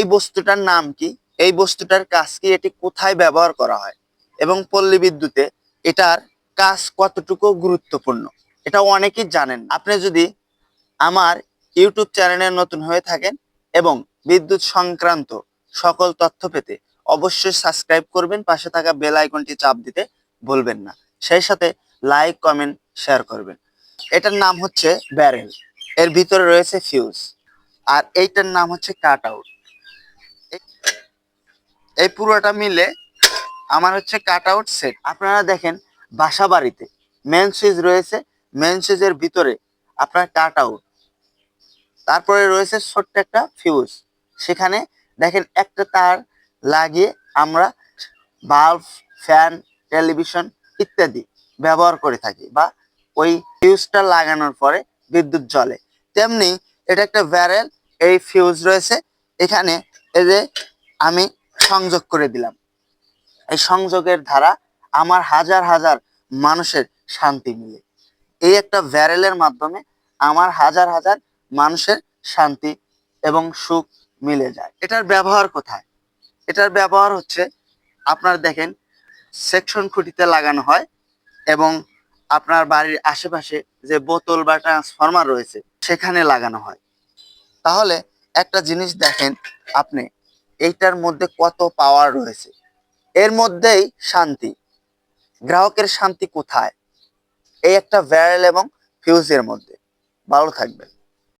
এই বস্তুটার নাম কি? এই বস্তুটার কাজ কি? এটি কোথায় ব্যবহার করা হয়? এবং পল্লী বিদ্যুতে এটার কাজ কতটুকু গুরুত্বপূর্ণ? এটা অনেকেই জানেন। আপনি যদি আমার ইউটিউব চ্যানেলে নতুন হয়ে থাকেন এবং বিদ্যুৎ সংক্রান্ত সকল তথ্য পেতে অবশ্যই সাবস্ক্রাইব করবেন, পাশে থাকা বেল আইকনটি চাপ দিতে ভুলবেন না। সেই সাথে লাইক, কমেন্ট, শেয়ার করবেন। এটার নাম হচ্ছে ব্যারেল। এর ভিতরে রয়েছে ফিউজ। আর এইটার নাম হচ্ছে কাট আউট। এই পুরোটা মিলে আমার হচ্ছে কাট আউট সেট আপনারা দেখেন বাসা বাড়িতে মেন সুইচ রয়েছে মেন সুইচের ভিতরে আপনার কাট আউট তারপরে রয়েছে ছোট্ট একটা ফিউজ সেখানে দেখেন একটা তার লাগিয়ে আমরা বাল্ব ফ্যান টেলিভিশন ইত্যাদি ব্যবহার করে থাকি বা ওই ফিউজটা লাগানোর পরে বিদ্যুৎ জ্বলে। তেমনি এটা একটা ব্যারেল এই ফিউজ রয়েছে। এখানে এই যে আমি সংযোগ করে দিলাম। এই সংযোগের ধারা আমার হাজার হাজার মানুষের শান্তি মিলে। এই একটা ব্যারেলের মাধ্যমে আমার হাজার হাজার মানুষের শান্তি এবং সুখ মিলে যায়। এটার ব্যবহার কোথায়? এটার ব্যবহার হচ্ছে, আপনার দেখেন, সেকশন খুঁটিতে লাগানো হয় এবং আপনার বাড়ির আশেপাশে যে বোতল বা ট্রান্সফরমার রয়েছে, সেখানে লাগানো হয়। তাহলে একটা জিনিস দেখেন আপনি এইটার মধ্যে কত পাওয়ার রয়েছে? এর মধ্যেই শান্তি। গ্রাহকের শান্তি কোথায়? এই একটা ভ্যারেল এবং ফিউজের মধ্যে। ভালো থাকবেন।